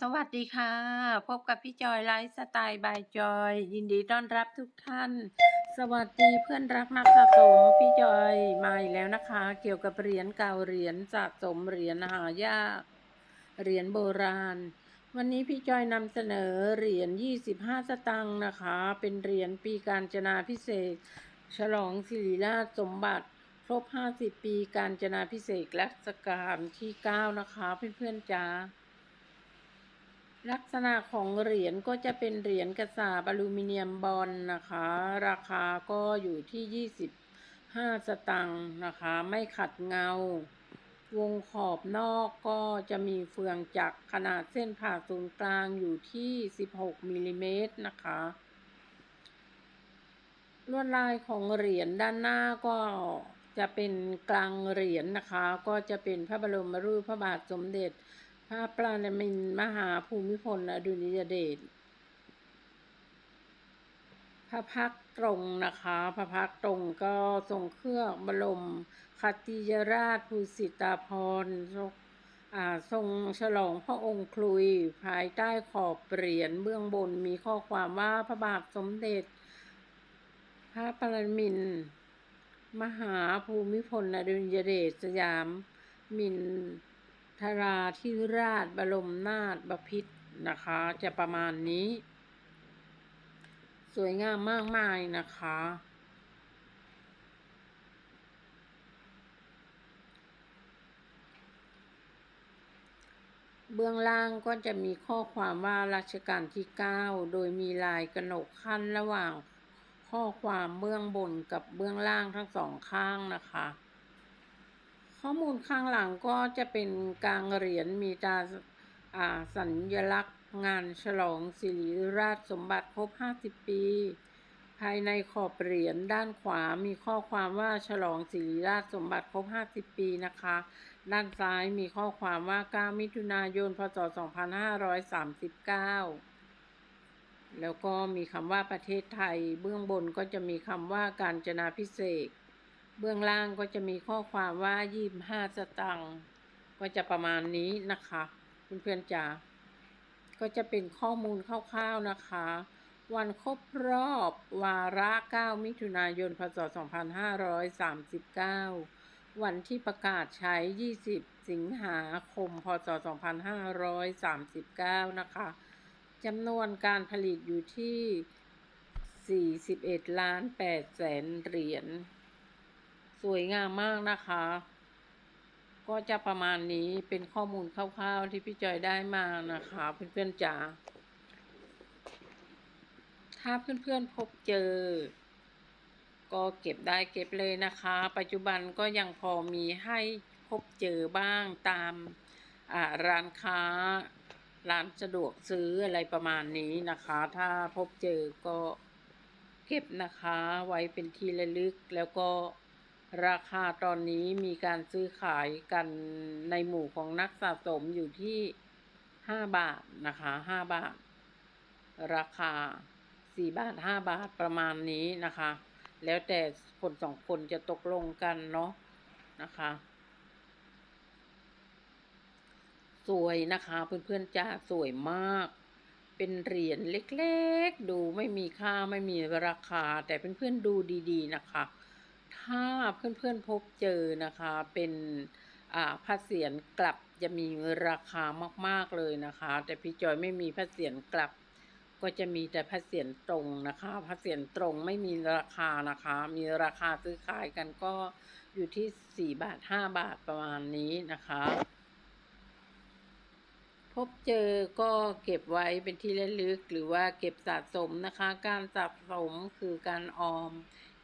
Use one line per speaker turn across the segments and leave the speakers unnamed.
สวัสดีค่ะ พบกับพี่จอยไลฟ์สไตล์บายจอย ยินดีต้อนรับทุกท่าน สวัสดีเพื่อนรักนักสะสมพี่จอยมาอีกแล้วนะคะ เกี่ยวกับเหรียญเก่าเหรียญสะสมเหรียญหายาก เหรียญโบราณ วันนี้พี่จอยนำเสนอเหรียญ25 สตังค์นะคะ เป็นเหรียญปีการจนาพิเศษ ฉลองสิริราชสมบัติครบ 50 ปีการจนาพิเศษรัชกาลที่ 9 นะคะเพื่อนๆจ้า ลักษณะของเหรียญก็จะเป็นเหรียญกระสาบอลูมิเนียมบอลนะคะ ราคาก็อยู่ที่ 25 สตังค์นะคะ ไม่ขัดเงา วงขอบนอกก็จะมีเฟืองจักรขนาดเส้นผ่าศูนย์กลางอยู่ที่ 16มิลลิเมตรนะคะ ลวดลายของเหรียญด้านหน้าก็จะเป็นกลางเหรียญนะคะ ก็จะเป็นพระบรมรูปพระบาทสมเด็จ พระปรามินมหาภูมิพลอดุลยเดชพระพักตร์ตรงนะคะ พระพักตร์ตรงก็ทรงเครื่องบรมคติยราชภูสิตาภรทรงฉลองพระองค์คลุย ภายใต้ขอบเหรียญเบื้องบนมีข้อความว่าพระบาทสมเด็จ พระปรมินมหาภูมิพลอดุลยเดชสยามมิน ทราธิราชบรมนาถบพิตรนะคะ จะประมาณนี้ สวยงามมากมายนะคะ เบื้องล่างก็จะมีข้อความว่ารัชกาลที่ 9 โดยมีลายกระหนกขั้นระหว่างข้อความเบื้องบนกับเบื้องล่างทั้งสองข้างนะคะ ข้อมูลข้างหลังก็จะเป็นกลางเหรียญมีตราอ่าสัญลักษณ์งานฉลองสิริราชสมบัติครบ 50 ปี ภายในขอบเหรียญด้านขวามีข้อความว่าฉลองสิริราชสมบัติครบ 50 ปีนะคะ ด้านซ้ายมีข้อความว่า 9 มิถุนายน พศ 2539 แล้วก็มีคำว่าประเทศไทย เบื้องบนก็จะมีคำว่าการจนาพิเศษ เบื้องล่างก็จะมีข้อความว่า25สตังค์ก็จะประมาณนี้นะคะเพื่อนๆจ๋าก็จะเป็นข้อมูลคร่าวๆนะคะ วันครบรอบวาระ 9 มิถุนายน พศ 2539 วันที่ประกาศใช้ 20 สิงหาคม พศ 2539 นะคะจำนวนการผลิตอยู่ที่ 41 ล้าน8แสนเหรียญ สวยงามมากนะคะ ก็จะประมาณนี้เป็นข้อมูลคร่าวๆที่พี่จอยได้มานะคะเพื่อนๆจ๋าถ้าเพื่อนๆพบเจอ ก็เก็บได้เก็บเลยนะคะ ปัจจุบันก็ยังพอมีให้พบเจอบ้างตามร้านค้าร้านสะดวกซื้ออะไรประมาณนี้นะคะ ถ้าพบเจอก็เก็บนะคะไว้เป็นที่ระลึกแล้วก็ ราคาตอนนี้มีการซื้อขายกันในหมู่ของนักสะสมอยู่ที่5บาทนะคะ5บาท ราคา4บาท5บาทประมาณนี้นะคะ แล้วแต่คนสองคนจะตกลงกันเนาะนะคะ สวยนะคะเพื่อนๆจ้าสวยมาก เป็นเหรียญเล็กๆ ดูไม่มีค่าไม่มีราคา แต่เพื่อนๆดูดีๆนะคะ ถ้าเพื่อนๆพบเจอนะคะเป็นอ่าพระเศียรกลับจะมีราคามากๆเลยนะคะ แต่พี่จอยไม่มีพระเศียรกลับ ก็จะมีแต่พระเศียรตรงนะคะพระเศียรตรงไม่มีราคานะคะ มีราคาซื้อขายกันก็อยู่ที่4บาท5บาทประมาณนี้นะคะ พบเจอก็เก็บไว้เป็นที่ระลึกหรือว่าเก็บสะสมนะคะ การสะสมคือการออม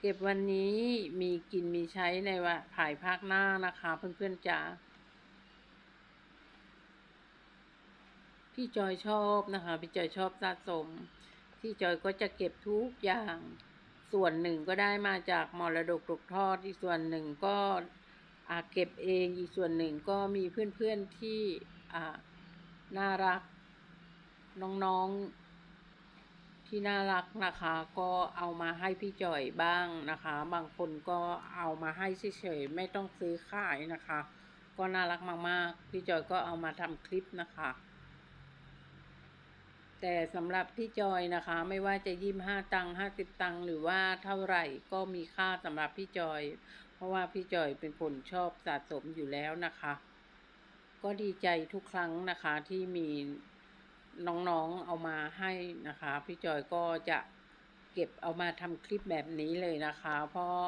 เก็บวันนี้มีกินมีใช้ในวันภายภาคหน้านะคะ เพื่อนๆจ๋าพี่จอยชอบนะคะ พี่จอยชอบสะสม พี่จอยก็จะเก็บทุกอย่าง ส่วนหนึ่งก็ได้มาจากมรดกตกทอดอีกส่วนหนึ่งก็อ่าเก็บเองอีกส่วนหนึ่งก็มีเพื่อนๆที่อ่าน่ารักน้องๆ ที่น่ารักนะคะ ก็เอามาให้พี่จ่อยบ้างนะคะ บางคนก็เอามาให้เฉยๆไม่ต้องซื้อขายนะคะ ก็น่ารักมากๆ พี่จอยก็เอามาทำคลิปนะคะ แต่สำหรับพี่จอยนะคะ ไม่ว่าจะยี่ห้าตังห้าสิบตังหรือว่าเท่าไหร่ก็มีค่าสำหรับพี่จอย เพราะว่าพี่จอยเป็นคนชอบสะสมอยู่แล้วนะคะ ก็ดีใจทุกครั้งนะคะที่มี น้องๆเอามาให้นะคะ พี่จอยก็จะเก็บเอามาทำคลิปแบบนี้เลยนะคะ เพราะ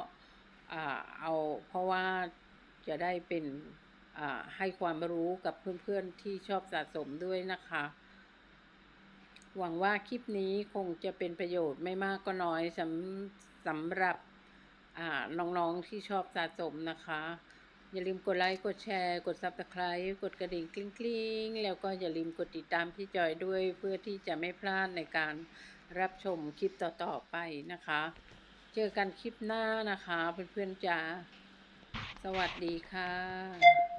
อ่าเอาเพราะว่าจะได้เป็นอ่าให้ความรู้กับเพื่อนๆที่ชอบสะสมด้วยนะคะ หวังว่าคลิปนี้คงจะเป็นประโยชน์ไม่มากก็น้อยสำสำหรับน้องๆที่ชอบสะสมนะคะ อย่าลืมกดไลค์กดแชร์ กด Subscribe กดกระดิ่งกริ๊งๆ แล้วก็อย่าลืมกดติดตามพี่จอยด้วย เพื่อที่จะไม่พลาดในการรับชมคลิปต่อๆไปนะคะ เจอกันคลิปหน้านะคะเพื่อนๆจ๋าสวัสดีค่ะ